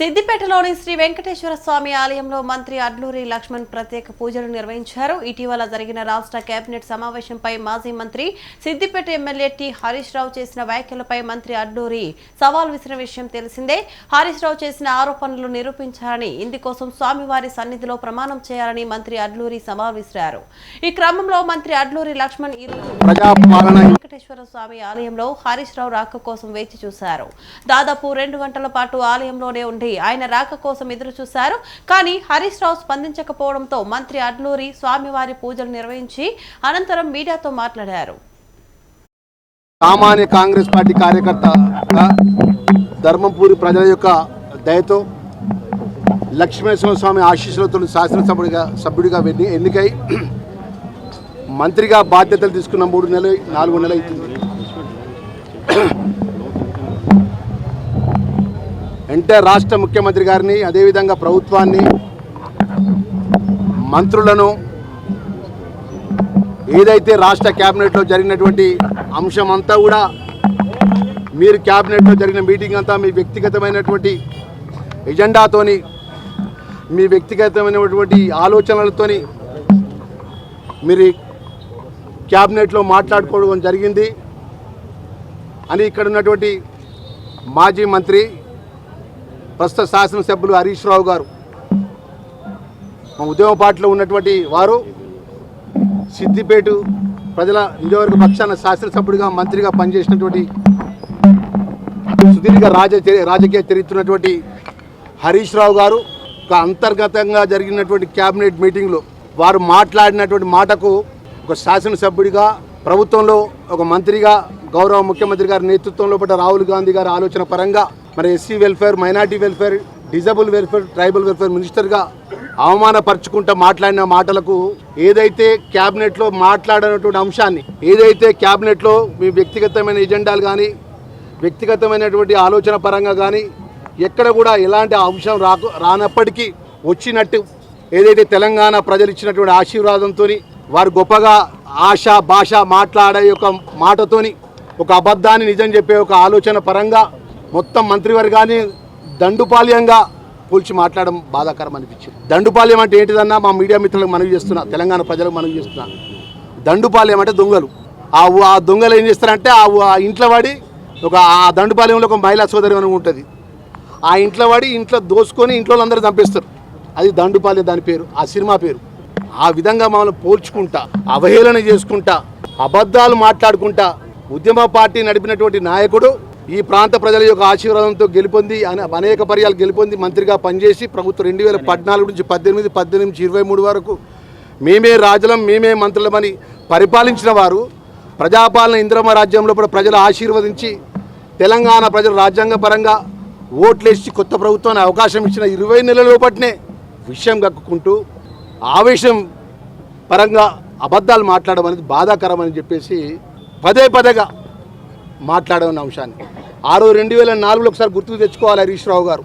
సిద్దిపేటలోని శ్రీ వెంకటేశ్వర స్వామి ఆలయంలో మంత్రి అడ్లూరి లక్ష్మణ్ ప్రత్యేక పూజలు నిర్వహించారు. ఇటీవల జరిగిన రాష్ట్ర కేబినెట్ సమావేశంపై మాజీ మంత్రి సిద్దిపేట ఎమ్మెల్యే టి. హరీష్ రావు చేసిన వ్యాఖ్యలపై మంత్రి అడ్లూరి సవాల్ విసిరిన విషయం తెలిసిందే. హరీష్ రావు చేసిన ఆరోపణలు నిరూపించాలని ఇందుకోసం స్వామివారి సన్నిధిలో ప్రమాణం చేయాలని మంత్రి అడ్లూరి సవాల్ విసిరారు. ఈ క్రమంలో మంత్రి అడ్లూరి లక్ష్మణ్ ఈరోజు వెంకటేశ్వర స్వామి ఆలయంలో హరీష్ రావు రాక కోసం వేచి చూశారు. దాదాపు రెండు గంటల పాటు ఆలయంలోనే ఉండి ఆయన రాక కోసం ఎదురు చూశారు. కానీ హరీష్ రావు స్పందించకపోవడంతో మంత్రి అడ్లూరి స్వామివారి పూజలు నిర్వహించి అనంతరం మీడియాతో మాట్లాడారు. సామాన్య కాంగ్రెస్ పార్టీ కార్యకర్త ధర్మపూరి ప్రజల యొక్క దయతో లక్ష్మీనరసింహ స్వామి ఆశీస్సులతో శాసనసభ్యుడిగా సభ్యుడిగా ఎన్నికై మంత్రిగా బాధ్యతలు తీసుకున్న మూడు నెలలు నాలుగు నెలలు అవుతుంది. అంటే రాష్ట్ర ముఖ్యమంత్రి గారిని అదేవిధంగా ప్రభుత్వాన్ని మంత్రులను ఏదైతే రాష్ట్ర క్యాబినెట్లో జరిగినటువంటి అంశం అంతా కూడా మీరు క్యాబినెట్లో జరిగిన మీటింగ్ అంతా మీ వ్యక్తిగతమైనటువంటి ఎజెండాతోని మీ వ్యక్తిగతమైనటువంటి ఆలోచనలతోని మీరు క్యాబినెట్లో మాట్లాడుకోవడం జరిగింది. అని ఇక్కడ ఉన్నటువంటి మాజీ మంత్రి ప్రస్తుత శాసనసభ్యులు హరీష్ రావు గారు మా ఉద్యమ పార్టీలో ఉన్నటువంటి వారు సిద్దిపేట ప్రజల నియోజకవర్గ పక్షాన శాసనసభ్యుడిగా మంత్రిగా పనిచేసినటువంటి సుదీర్ఘ రాజ రాజకీయ చరిత్రన్నటువంటి హరీష్ రావు గారు అంతర్గతంగా జరిగినటువంటి క్యాబినెట్ మీటింగ్లో వారు మాట్లాడినటువంటి మాటకు ఒక శాసనసభ్యుడిగా ప్రభుత్వంలో ఒక మంత్రిగా గౌరవ ముఖ్యమంత్రి గారి నేతృత్వంలో పడ్డ రాహుల్ గాంధీ గారి ఆలోచన పరంగా మరి SC welfare minority welfare disable welfare tribal welfare మినిస్టర్గా అవమానపరుచుకుంటూ మాట్లాడిన మాటలకు ఏదైతే క్యాబినెట్లో మాట్లాడినటువంటి అంశాన్ని ఏదైతే క్యాబినెట్లో మీ వ్యక్తిగతమైన ఎజెండాలు కానీ వ్యక్తిగతమైనటువంటి ఆలోచన పరంగా కానీ ఎక్కడ కూడా ఎలాంటి అంశం రాకు రానప్పటికీ వచ్చినట్టు ఏదైతే తెలంగాణ ప్రజలు ఇచ్చినటువంటి ఆశీర్వాదంతో వారు గొప్పగా ఆశ భాష మాట్లాడే యొక్క మాటతోని ఒక అబద్ధాన్ని నిజం చెప్పే ఒక ఆలోచన పరంగా మొత్తం మంత్రివర్గాన్ని దండుపాల్యంగా పోల్చి మాట్లాడడం బాధాకరం అనిపించింది. దండుపాల్యం అంటే ఏంటిదన్నా మా మీడియా మిత్రులకు మనవి చేస్తున్నా తెలంగాణ ప్రజలకు మనవి చేస్తున్నా. దండుపాలెం అంటే దొంగలు. ఆ ఆ దొంగలు ఏం చేస్తారంటే ఆ ఆ ఇంట్లో వాడి ఒక ఆ దండుపాలెంలో ఒక మహిళా సోదరి అని ఉంటుంది. ఆ ఇంట్లో వాడి ఇంట్లో దోసుకొని ఇంట్లో అందరూ చంపేస్తారు. అది దండుపాలెం దాని పేరు ఆ సినిమా పేరు. ఆ విధంగా మమ్మల్ని పోల్చుకుంటా అవహేళన చేసుకుంటా అబద్ధాలు మాట్లాడుకుంటా ఉద్యమ పార్టీ నడిపినటువంటి నాయకుడు ఈ ప్రాంత ప్రజల యొక్క ఆశీర్వాదంతో గెలుపొంది అనే- అనేక పర్యాలు గెలుపొంది మంత్రిగా పనిచేసి ప్రభుత్వం రెండు వేల పద్నాలుగు నుంచి పద్దెనిమిది పద్దెనిమిది నుంచి ఇరవై మూడు వరకు మేమే రాజులం మేమే మంత్రులమని పరిపాలించిన వారు ప్రజాపాలన ఇంద్రమ రాజ్యంలో కూడా ప్రజలు ఆశీర్వదించి తెలంగాణ ప్రజలు రాజ్యాంగ పరంగా ఓట్లేసి కొత్త ప్రభుత్వాన్ని అవకాశం ఇచ్చిన ఇరవై నెలల లోపట్నే విషయం కక్కుకుంటూ ఆవేశం పరంగా అబద్ధాలు మాట్లాడడం అనేది బాధాకరం అని చెప్పేసి పదే పదేగా మాట్లాడమన్న అంశాన్ని. ఆరు రెండు వేల నాలుగులో ఒకసారి గుర్తుకు తెచ్చుకోవాలి హరీష్ రావు గారు.